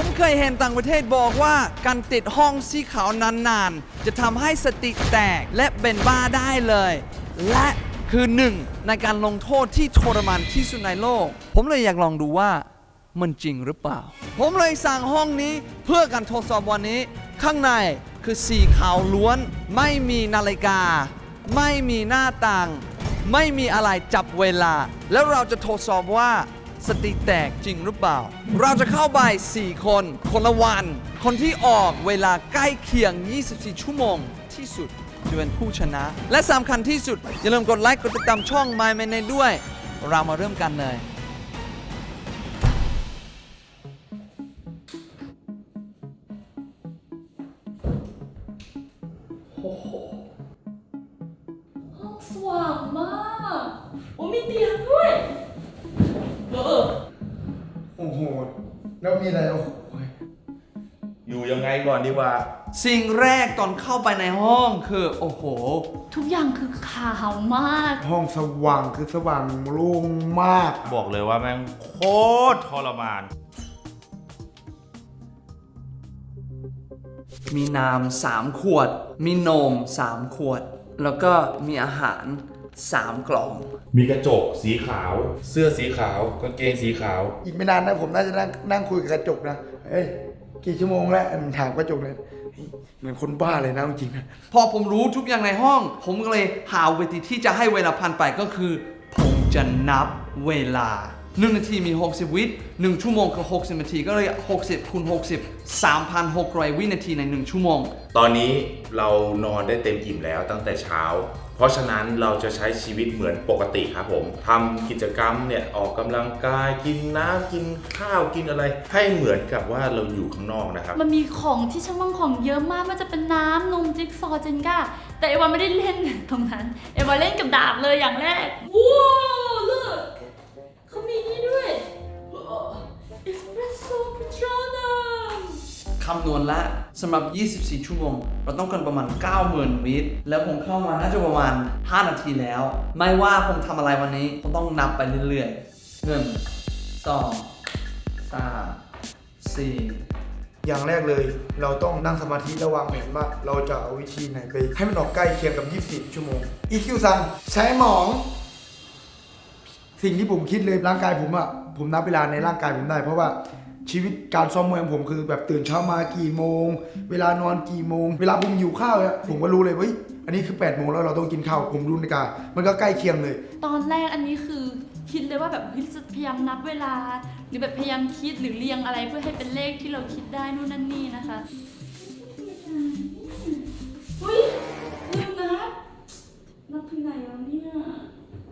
ผมเคยเห็นต่างประเทศบอกว่าการติดห้องสีขาวนานๆ จะทำให้สติแตกและเป็นบ้าได้เลย และคือหนึ่งในการลงโทษที่ทรมานที่สุดในโลก ผมเลยอยากลองดูว่ามันจริงหรือเปล่า ผมเลยสั่งห้องนี้เพื่อการทดสอบวันนี้ ข้างในคือสีขาวล้วน ไม่มีนาฬิกา ไม่มีหน้าต่าง ไม่มีอะไรจับเวลา แล้วเราจะทดสอบว่า สติแตกจริงหรือเปล่า เราจะเข้าไป 4 คน คนละวัน คนที่ออกเวลาใกล้เคียง 24 ชั่วโมงที่สุดจะเป็นผู้ชนะ และสำคัญที่สุด อย่าลืมกดไลค์กดติดตามช่อง My m a n ด้วย เรามาเริ่มกันเลย ว่า สิ่งแรกตอนเข้าไปในห้องคือ โอ้โห ทุกอย่างคือขาวมาก ห้องสว่างคือสว่างโล่งมาก บอกเลยว่าแม่งโคตรทรมาน มีน้ำสามขวด มีนมสามขวด แล้วก็มีอาหารสามกล่อง มีกระจกสีขาว เสื้อสีขาว กางเกงสีขาว อีกไม่นานนะผมน่าจะนั่งนั่งคุยกับกระจกนะเฮ้ย กี่ชั่วโมงแล้วมันถามกระจกเลยเฮ้ยเหมือนคนบ้าเลยนะจริงๆนะพอผมรู้ทุกอย่างในห้อง ผมก็เลยหาวิธีที่จะให้เวลาผ่านไปก็คือ ผมจะนับเวลา 1 นาทีมี 60 วิ1ชั่วโมงคือ 60 นาที ก็เลย 60คูณ60 3,600 วินาทีใน 1 ชั่วโมง ตอนนี้เรานอนได้เต็มอิ่มแล้วตั้งแต่เช้า เพราะฉะนั้นเราจะใช้ชีวิตเหมือนปกติครับผมทำกิจกรรมเนี่ยออกกำลังกายกินน้ำกินข้าวกินอะไร ให้เหมือนกับว่าเราอยู่ข้างนอกนะครับ มันมีของที่ช่างว่างของเยอะมากไมันจะเป็นน้ำนมจิ๊กซอว์เจนก้าแต่เอวาไม่ได้เล่นตรงนั้น เอวาเล่นกับดาบเลยอย่างแรกว้ คำนวณละสำหรับ 24 ชั่วโมง เราต้องการประมาณ 90,000 วิแล้วผมเข้ามาน่าจะประมาณ 5 นาทีแล้ว ไม่ว่าผมทำอะไรวันนี้ผมต้องนับไปเรื่อยๆ1 2 3 4อย่างแรกเลย เราต้องนั่งสมาธิและวางแผนว่า เราจะเอาวิธีไหนไป ให้มันออกใกล้เคียงกับ 24 ชั่วโมง EQ สั่งใช้หมอง สิ่งที่ผมคิดเลยร่างกายผมอะผมนับเวลาในร่างกายผมได้ เพราะว่า ชีวิตการซ้อมมวยของผมคือแบบตื่นเช้ามากี่โมง เวลานอนกี่โมง เวลาผมหิวข้าวเนี่ยผมก็รู้เลยเฮ้ยอันนี้คือ8โมงแล้วเราต้องกินข้าวผมรู้นาฬิกามันก็ใกล้เคียงเลย ตอนแรกอันนี้คือคิดเลยว่าแบบเฮ้ยจะพยายามนับเวลา หรือแบบพยายามคิดหรือเรียงอะไรเพื่อให้เป็นเลขที่เราคิดได้นู่นนั่นนี่นะคะ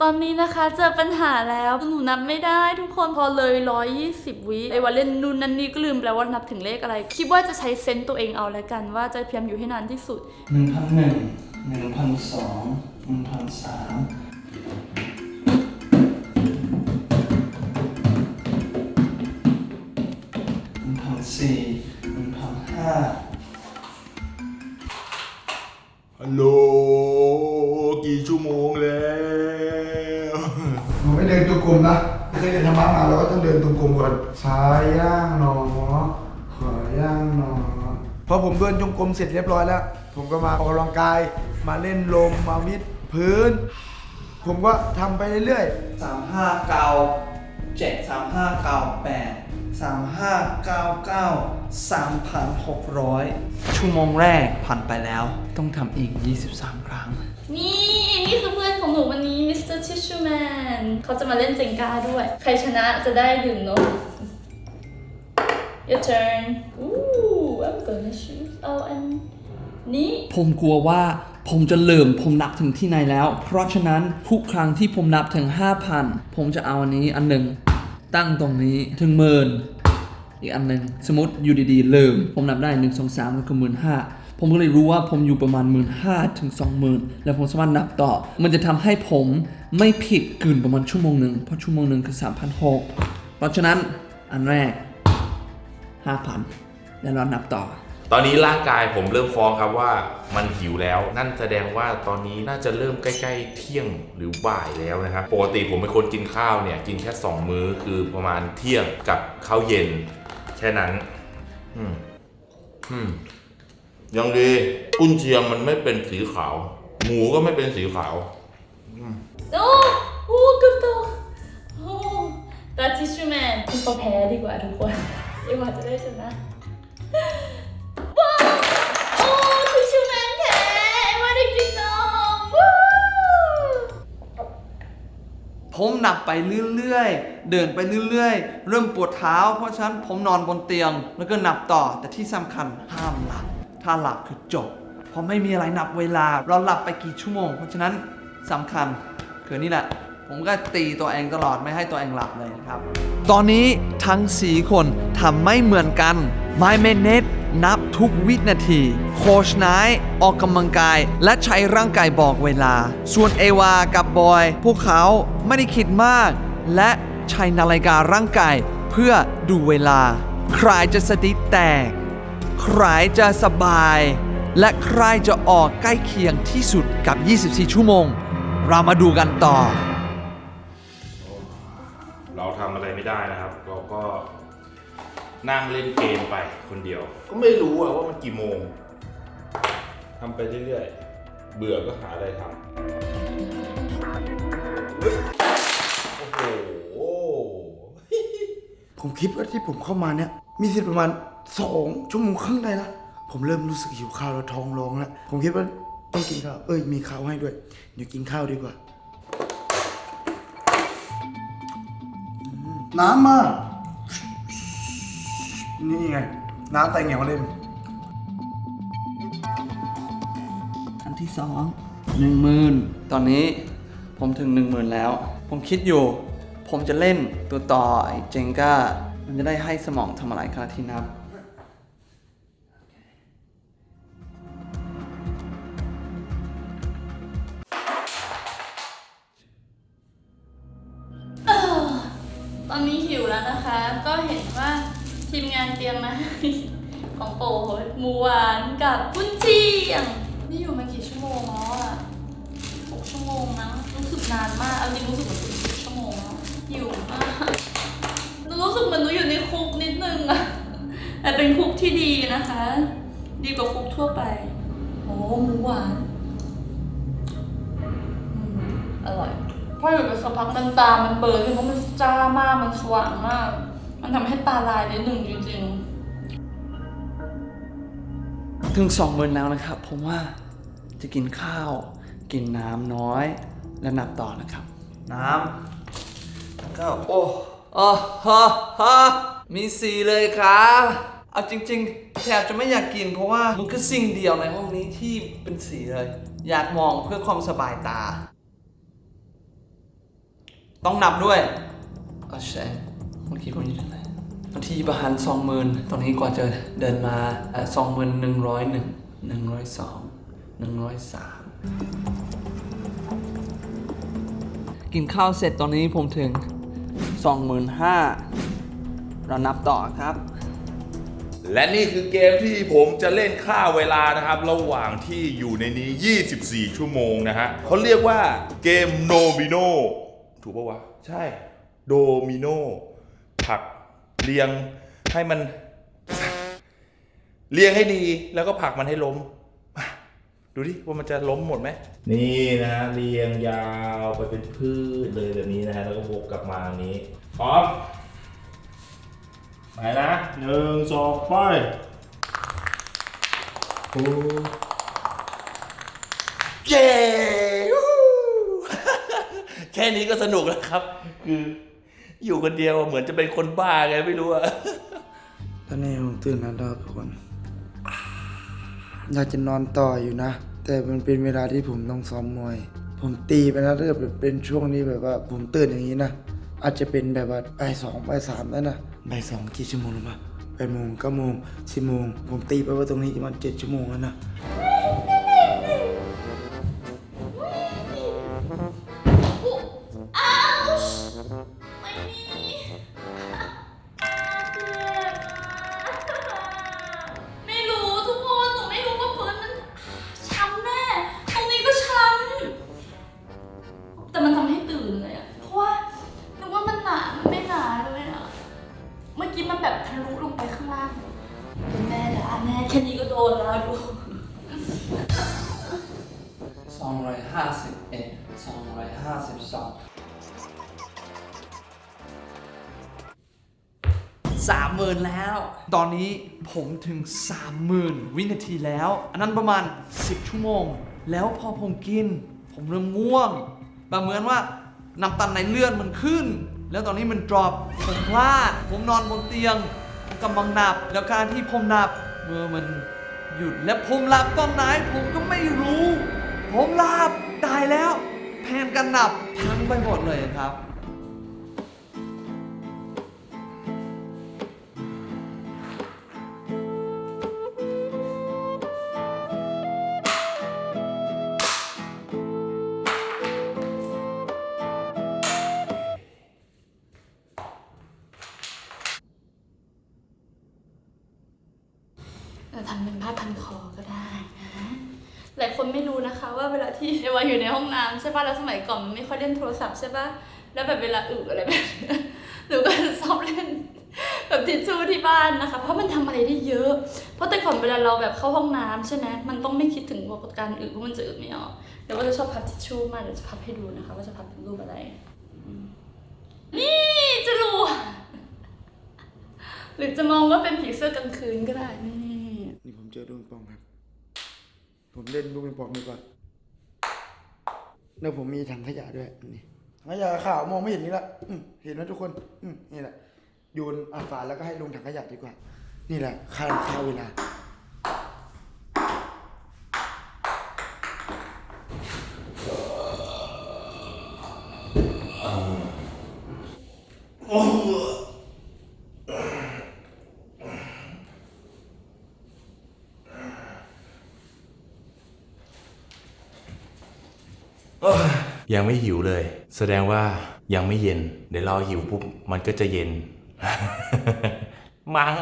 ตอนนี้นะคะเจอปัญหาแล้วหนูนับไม่ได้ทุกคนพอเลย 120 วิไอ้ว่าเล่นนู่นนั่นนี่ก็ลืมไปแล้วว่านับถึงเลขอะไร คิดว่าจะใช้เซนต์ตัวเองเอาแล้วกัน ว่าจะพยายามอยู่ให้นานที่สุด1,001 1,002 1,003 1,004 1,005ฮัลโหลกี่ชั่วโมงแล้ว ผมไม่เดินตัวกลมนะเคยเรียนธรรมะมาเราก็ต้องเดินตัวกลมก่อนซ้ายย่างหนอขวาย่างหนอพอผมเดินจงกรมเสร็จเรียบร้อยแล้ว ผมก็มาออกกำลังกาย มาเล่นลมมาวิดพื้น ผมก็ทำไปเรื่อยสามห้าเก้าเจ็ดสามห้าเก้าแปดสามห้าเก้าเก้าสามพันหกร้อยชั่วโมงแรกผ่านไปแล้ว ต้องทำอีก 23 ครั้ง นี่ นี่คือเพื่อนของหนูวันนี้มิสเต อทิชชูแมนเขาจะมาเล่นเจงก้าด้วย ใครชนะจะได้ดื่มนม Your turn Ooh I'm gonna choose เอาอันนี้ ผมกลัวว่าผมจะลืมผมนับถึงที่ไหนแล้ว เพราะฉะนั้นทุกครั้งที่ผมนับถึง 5,000 ผมจะเอาอันนี้อันหนึ่งตั้งตรงนี้ถึงหมื่นอีกอันหนึ่งสมมติอยู่ดีๆลืม ผมนับได้ 1 2 3แล้วก็หมื่นห้า ผมก็เลยรู้ว่าผมอยู่ประมาณหมื่นห้าถึงสองหมื่นแล้วผมสามารถนับต่อ มันจะทำให้ผมไม่ผิดเกินประมาณชั่วโมงหนึ่งเพราะชั่วโมงหนึ่งคือ 3,600 เพราะฉะนั้นอันแรก 5,000 แล้วเรานับต่อ ตอนนี้ร่างกายผมเริ่มฟ้องครับว่ามันหิวแล้ว นั่นแสดงว่าตอนนี้น่าจะเริ่มใกล้ๆเที่ยงหรือบ่ายแล้วนะครับ ปกติผมเป็นคนกินข้าวเนี่ยกินแค่ 2 มื้อคือประมาณเที่ยงกับข้าวเย็นแค่นั้น อืมอืม ยังดีกุนเชียงมันไม่เป็นสีขาว หมูก็ไม่เป็นสีขาว โอ้โอ้เกือบตกโอ้ตาทิชชูแมนก็แพ้ดีกว่าทุกคนดีกว่าจะได้ชนะว้าวโอ้ทิชชูแมนแพ้ไม่ได้กินนมว้าวผมหนับไปเรื่อยๆ เดินไปเรื่อยๆ เริ่มปวดเท้า เพราะฉะนั้นผมนอนบนเตียง แล้วก็นับต่อ แต่ที่สำคัญห้ามหลับ ถ้าหลับคือจบ เพราะไม่มีอะไรนับเวลา เราหลับไปกี่ชั่วโมง เพราะฉะนั้นสำคัญคือนี่แหละ ผมก็ตีตัวเองตลอดไม่ให้ตัวเองหลับเลยครับ ตอนนี้ทั้ง 4 คนทำไม่เหมือนกัน My m a n e t นับทุกวินาที โคชนายออกกำลังกาย และใช้ร่างกายบอกเวลา ส่วนเอวากับบอย พวกเขาไม่ได้คิดมาก และใช้นาฬิการ่างกายเพื่อดูเวลา ใครจะสติแตก ใครจะสบาย และใครจะออกใกล้เคียงที่สุดกับ 24 ชั่วโมง เรามาดูกันต่อ เราทำอะไรไม่ได้นะครับ เราก็นั่งเล่นเกมไปคนเดียว ก็ไม่รู้อะว่ามันกี่โมงทำไปเรื่อยๆ เบื่อก็หาอะไรทำเฮ้ยโอ้โห ผมคิดว่าที่ผมเข้ามาเนี่ย มีสิทธิ์ประมาณ สองชั่วโมงครึ่งได้นะผมเริ่มรู้สึกหิวข้าวแล้วท้องร้องแล้วผมคิดว่าต้องกินข้าวเอ้ยมีข้าวให้ด้วยเดี๋ยวกินข้าวดีกว่าอืมน้ำมานี่ไงน้ำไตเหงียวเล่นอันที่สองหนึ่งหมื่นตอนนี้ผมถึงหนึ่งหมื่นแล้ว ผมคิดอยู่ ผมจะเล่นตัวต่อไอ้เจงก้า มันจะได้ให้สมองทำอะไรครับที่นับ มมาให้ของโปรดหมูหวานกับกุนเชียง นี่อยู่มากี่ชั่วโมงแล้วอะหกชั่วโมงมั้งรู้สึกนานมากเอาจริงรู้สึกเหมือนสิบชั่วโมงแล้วหิวมากหนูรู้สึกเหมือนหนูอยู่ในคุกนิดนึงอะแต่เป็นคุกที่ดีนะคะ ดีกว่าคุกทั่วไปโอ้หมูหวานอืมอร่อยพออยู่ไปสักพักมันตา มันเบิร์ขึ้นเพราะมันจ้ามาก มันสว่างมาก มันทำให้ตาลายนิดหนึ่งจริงๆ ถึงสองหมื่นแล้วนะครับ ผมว่าจะกินข้าว กินน้ำน้อยและนับต่อนะครับ น้ำแล้วก็โอ้โอ้ฮะฮะมีสีเลยครับเอาจริง ๆ แทบจะไม่อยากกินเพราะว่ามันคือสิ่งเดียวในห้องนี้ที่เป็นสีเลย อยากมองเพื่อความสบายตา ต้องนับด้วยเอาใช่เมื่อกี้ผมอยู่ที่ไหน วันที่ประมาณสองหมื่นตอนนี้กว่าจะเดินมาสองหมื่นหนึ่งร้อยหนึ่งหนึ่งร้อยสองหนึ่งร้อยสามกินข้าวเสร็จตอนนี้ผมถึงสองหมื่นห้าเรานับต่อครับ และนี่คือเกมที่ผมจะเล่นค่าเวลานะครับ ระหว่างที่อยู่ในนี้ 24 ชั่วโมงนะฮะเขาเรียกว่าเกมโนมิโนถูกปะวะ ใช่ โดมิโนผัก เรียงให้มัน เรียงให้ดีแล้วก็ผลักมันให้ล้ม ดูดิว่ามันจะล้มหมดไหมนี่นะฮะเรียงยาวไปเป็นพืชเลยแบบนี้นะฮะแล้วก็วกกลับมาอย่างนี้พร้อมไปนะหนึ่งสองไปโอ้เย้แค่นี้ก็สนุกแล้วครับ คือ อยู่คนเดียวเหมือนจะเป็นคนบ้าไงไม่รู้อะตอนนี้ผมตื่นแล้วนะครับทุกคน อยากจะนอนต่ออยู่นะ แต่มันเป็นเวลาที่ผมต้องซ้อมมวย ผมตีไปแล้วถ้าเกิดเป็นช่วงนี้แบบว่า ผมตื่นอย่างนี้นะ อาจจะเป็นแบบว่าบ่ายสองบ่ายสามแล้วนะบ่ายสองกี่ชั่วโมงแล้วปะแปดโมงเก้าโมงสิบโมงผมตีไปว่าตรงนี้ประมาณเจ็ดชั่วโมงแล้วนะ นี้ผมถึงสามหมื่นวินาทีแล้ว อันนั้นประมาณ 10 ชั่วโมง แล้วพอผมกิน ผมเริ่มง่วง แบบเหมือนว่าน้ำตาลในเลือดมันขึ้น แล้วตอนนี้มัน drop ผมพลาด ผมนอนบนเตียงกำลังหนับ แล้วการที่ผมหนับเมื่อมันหยุดและผมหลับตอนไหนผมก็ไม่รู้ ผมหลับตายแล้ว แผนการหนับพังไปหมดเลยครับ ทำเป็นผ้าพันคอก็ได้นะหลายคนไม่รู้นะคะว่าเวลาที่เอวาอยู่ในห้องน้ำใช่ป่ะแล้วสมัยก่อนมันไม่ค่อยเล่นโทรศัพท์ใช่ป่ะแล้วแบบเวลาอึอะไรแบบเนี้ยหนูก็ชอบเล่นแบบทิชชู่ที่บ้านนะคะ เพราะมันทำอะไรได้เยอะ เพราะแต่ก่อนเวลาเราแบบเข้าห้องน้ำใช่ไหมมันต้องไม่คิดถึงว่าการอึเพราะมันจะอึไม่ออกเดี๋ยวก็จะชอบพับทิชชู่มากเดี๋ยวจะพับให้ดูนะคะ ว่าจะพับเป็นรูปอะไร นี่จะรู้หรือจะมองว่าเป็นผีเสื้อกลางคืนก็ได้นี่นี่ผมเจอลูกปิงปองครับ ผมเล่นลูกปิงปองดีกว่าแล้วผมมีถังขยะด้วยนี่ถังขยะขาวมองไม่เห็นนี่ละอืเห็นไหมทุกคนอืนี่แหละโยนอาฝาแล้วก็ให้ลงถังขยะดีกว่า นี่แหละค่าค่าเวลา ยังไม่หิวเลย แสดงว่ายังไม่เย็น เดี๋ยวเราหิวปุ๊บมันก็จะเย็น มัง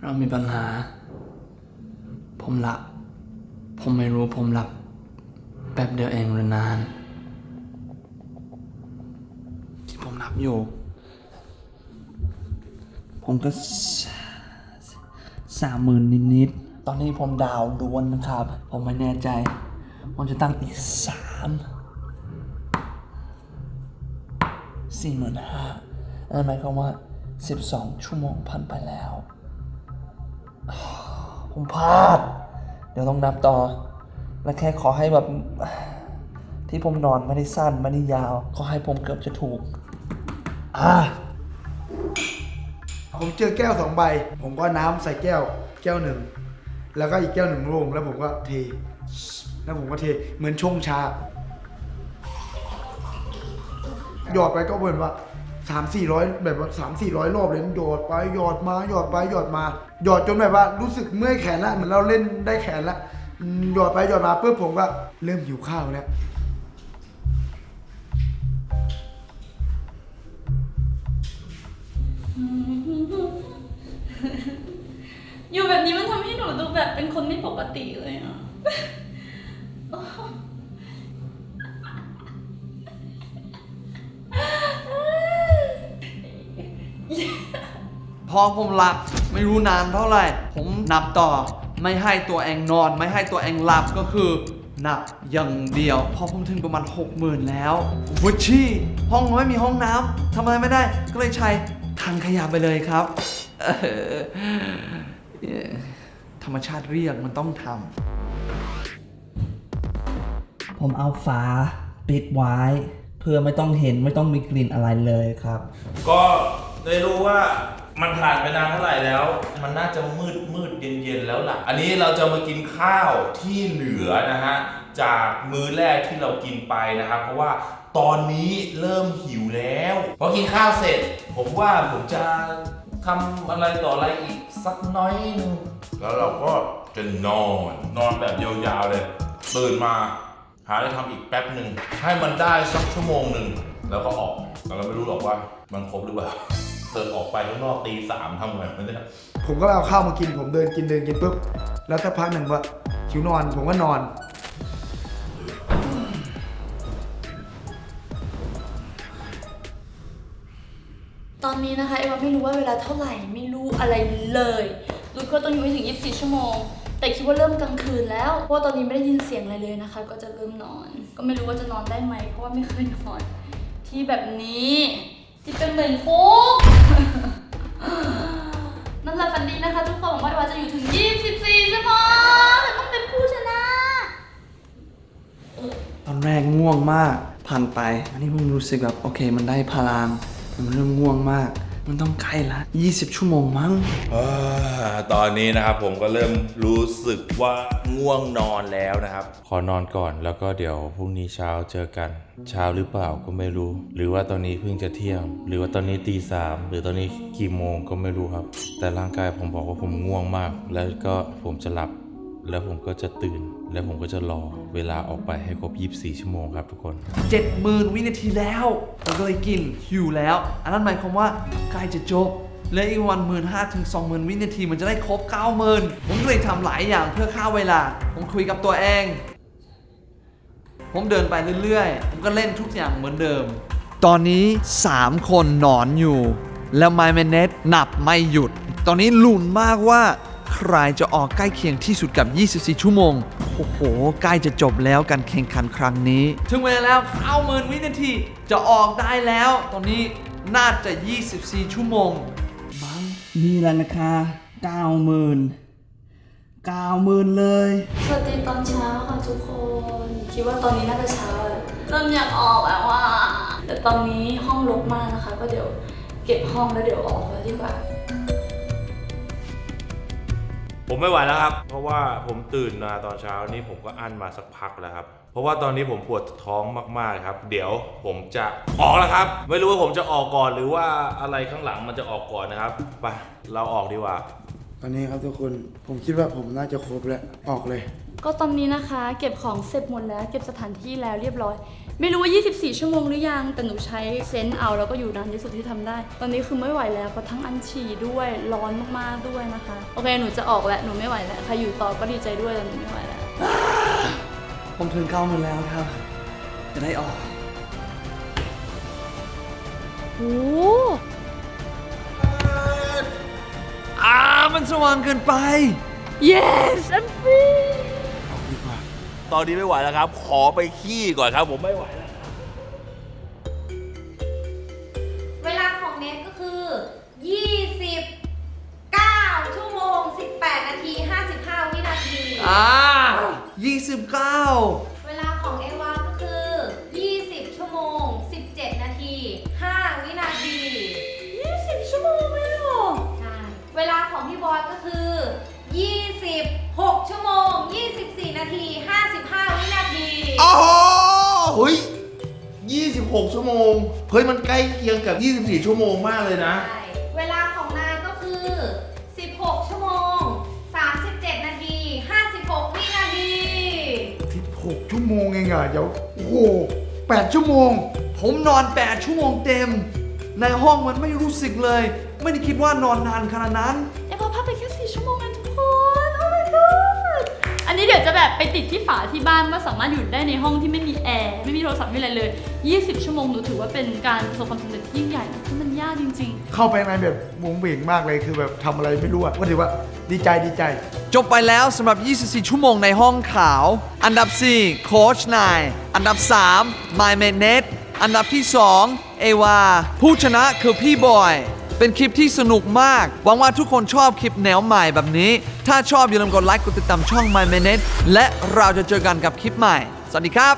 เรามีปัญหา ผมหลับ ผมไม่รู้ผมหลับแป๊บเดียวเองหรือนาน อยู่ ผมก็สามหมื่นนิดๆ ตอนนี้ผมดาวดวนนะครับ ผมไม่แน่ใจ ผมจะตั้งอีกสามสี่หมื่นห้านั่นหมายความว่าสิบสองชั่วโมงผ่านไปแล้ว ผมพลาด เดี๋ยวต้องนับต่อ และแค่ขอให้แบบที่ผมนอนไม่ได้สั้นไม่ได้ยาว ขอให้ผมเกือบจะถูก อ่าผมเจอแก้วสองใบ ผมก็น้ำใส่แก้วแก้วหนึ่ง แล้วก็อีกแก้วหนึ่งลงแล้วผมก็เท แล้วผมก็เทเหมือนชงชา หยอดไปก็เหมือนว่าสามสี่ร้อยแบบว่าสามสี่ร้อยรอบเลยหยอดไปหยอดมาหยอดไปหยอดมา หยอดจนแบบว่ารู้สึกเมื่อยแขนละเหมือนเราเล่นได้แขนละอืมหยอดไปหยอดมาเพื่อผมก็เริ่มหิวข้าวแล้ว อยู่แบบนี้มันทำให้หนูดูแบบเป็นคนไม่ปกติเลยอะพอผมหลับไม่รู้นานเท่าไหร่ ผมนับต่อไม่ให้ตัวเองนอน ไม่ให้ตัวเองหลับก็คือนับอย่างเดียว พอผมถึงประมาณ 6 0,000 แล้ววุชชี่ห้องไม่มีห้องน้ำทำอะไรไม่ได้ ก็เลยใช้ทางขยะไปเลยครับ เออ ธรรมชาติเรียกมันต้องทำ ผมเอาฝาปิดไว้ เพื่อไม่ต้องเห็นไม่ต้องมีกลิ่นอะไรเลยครับ ก็ได้รู้ว่ามันผ่านไปนานเท่าไหร่แล้ว มันน่าจะมืดมืดเย็นเย็นแล้วล่ะ อันนี้เราจะมากินข้าวที่เหลือนะฮะ จากมื้อแรกที่เรากินไปนะครับ เพราะว่าตอนนี้เริ่มหิวแล้วพอกินข้าวเสร็จ ผมว่าผมจะ ทำอะไรต่ออะไรอีกสักน้อยหนึงแล้วเราก็จะนอน นอนแบบยาวๆเลยตื่นมา หาอะไรทำอีกแป๊บหนึ่งให้มันได้สักชั่วโมงหนึ่งแล้วก็ออกแต่เราไม่รู้หรอกว่า มันครบหรือเปล่าเกิดออกไปข้างนอกตีสามทำไงไม่ได้ผมก็เอาข้าวมากินผมเดินกินเดินกินปุ๊บ แล้วสักพักหนึ่งว่าคิวนอนผมก็นอน ตอนนี้นะคะเอวาไม่รู้ว่าเวลาเท่าไหร่ไม่รู้อะไรเลยรู้ก็ต้องอยู่ให้ถึง 24 ชั่วโมง แต่คิดว่าเริ่มกลางคืนแล้ว เพราะว่าตอนนี้ไม่ได้ยินเสียงอะไรเลยนะคะ ก็จะเริ่มนอน ก็ไม่รู้ว่าจะนอนได้ไหมเพราะว่าไม่เคยนอน ที่แบบนี้ที่เป็นเหมือนคุกนั่นแหละฝันดีนะคะ ทุกคนหวังว่าเอวาจะอยู่ถึง 24 ชั่วโมงต้องเป็นผู้ชนะตอนแรกง่วงมากผ่านไป อันนี้ผมรู้สึกแบบโอเค มันได้พลัง มันเริ่มง่วงมาก มันต้องใกล้ละ 20 ชั่วโมงมั้ง อ่าตอนนี้นะครับผมก็เริ่มรู้สึกว่าง่วงนอนแล้วนะครับ ขอนอนก่อนแล้วก็เดี๋ยวพรุ่งนี้เช้าเจอกัน เช้าหรือเปล่าก็ไม่รู้ หรือว่าตอนนี้เพิ่งจะเที่ยง หรือว่าตอนนี้ตีสามหรือตอนนี้กี่โมงก็ไม่รู้ครับ แต่ร่างกายผมบอกว่าผมง่วงมาก แล้วก็ผมจะหลับ แล้วผมก็จะตื่น แล้วผมก็จะรอเวลาออกไปให้ครบ 24 ชั่วโมงครับทุกคน 70,000 วินาทีแล้วเราก็เลยกินหิวแล้ว อันนั้นหมายความว่าใกล้จะจบเหลืออีกวันหมื่นห้าถึงสองหมื่นวินาทีมันจะได้ครบเก้าหมื่นผมก็เลยทำหลายอย่างเพื่อฆ่าเวลา ผมคุยกับตัวเอง ผมเดินไปเรื่อยๆ ผมก็เล่นทุกอย่างเหมือนเดิม ตอนนี้ 3 คนนอนอยู่ แล้วไมเมเนตหนับไม่หยุด ตอนนี้ลุ้นมากว่า ใครจะออกใกล้เคียงที่สุดกับ 24 ชั่วโมง โอ้โห ใกล้จะจบแล้วการแข่งขันครั้งนี้ ถึงเวลาแล้วเข้าหมื่นวินาทีจะออกได้แล้ว ตอนนี้น่าจะ 24 ชั่วโมงมั้งนี่แหละนะคะเก้าหมื่นเก้าหมื่นเลย สวัสดีตอนเช้าค่ะทุกคน คิดว่าตอนนี้น่าจะเช้าแล้วเริ่มอยากออกแล้วว่า แต่ตอนนี้ห้องรกมากนะคะ ก็เดี๋ยวเก็บห้องแล้วเดี๋ยวออกแล้วดีกว่า ผมไม่ไหวแล้วครับ เพราะว่าผมตื่นมาตอนเช้านี้ผมก็อั้นมาสักพักแล้วครับ เพราะว่าตอนนี้ผมปวดท้องมากๆครับ เดี๋ยวผมจะออกแล้วครับ ไม่รู้ว่าผมจะออกก่อนหรือว่าอะไรข้างหลังมันจะออกก่อนนะครับ ไป เราออกดีกว่า อนนี้ครับทุกคนผมคิดว่าผมน่าจะครบแล้วออกเลย ก็ตอนนี้นะคะ เก็บของเสร็จหมดแล้ว เก็บสถานที่แล้วเรียบร้อย ไม่รู้ว่า 24 ชั่วโมงหรือยัง แต่หนูใช้เซนส์เอาแล้วก็อยู่นานที่สุดที่ทำได้ ตอนนี้คือไม่ไหวแล้วเพราะทั้งอันฉี่ด้วยร้อนมากๆด้วยนะคะ โอเคหนูจะออกแล้วหนูไม่ไหวแล้วใครอยู่ต่อก็ดีใจด้วยแต่หนูไม่ไหวแล้วผมถึงเก้าหมื่นแล้วครับ จะได้ออก โอ้ มันสว่างเกินไป yes I'm free ตอนนี้ไม่ไหวแล้วครับ ขอไปขี้ก่อนครับผมไม่ไหวแล้ว เวลาของเนทก็คือ 29 ชั่วโมง 18 นาที 55 วินาที อ่า29 ลาของพี่บอยก็คือ 26 ชั่วโมง 24 นาที 55 วินาที โอ้โหเฮ้ย26 ชั่วโมง เฮ้ย มันใกล้เคียงกับ 24 ชั่วโมงมากเลยนะ ใช่ เวลาของนายก็คือ 16 ชั่วโมง 37 นาที 56 วินาที 16 ชั่วโมงเองอะเดี๋ยว โอ้โห8ชั่วโมง ผมนอน 8 ชั่วโมงเต็ม ในห้องมันไม่รู้สึกเลย ไม่ได้คิดว่านอนนานขนาดนั้น เอวาพักไปแค่4ชั่วโมงเองทุกคนโอ้ my god อันนี้เดี๋ยวจะแบบไปติดที่ฝาที่บ้านว่าสามารถอยู่ได้ในห้องที่ไม่มีแอร์ไม่มีโทรศัพท์ไม่มีอะไรเลย 20 ชั่วโมงหนูถือว่าเป็นการประสบความสำเร็จที่ยิ่งใหญ่นะเพราะมันยากจริง ๆ เข้าไปในแบบวงเวงมากเลยคือแบบทำอะไรไม่รู้อะก็ถือว่าดีใจดีใจ จบไปแล้วสำหรับ 24 ชั่วโมงในห้องขาว อันดับ 4 โค้ชนาย อันดับ 3 My m a n e t อันดับที่ 2 เอวา ผู้ชนะคือพี่บอย เป็นคลิปที่สนุกมาก หวังว่าทุกคนชอบคลิปแนวใหม่แบบนี้ ถ้าชอบอย่าลืมกดไลค์กดติดตามช่อง My minute และเราจะเจอกันกับคลิปใหม่ สวัสดีครับ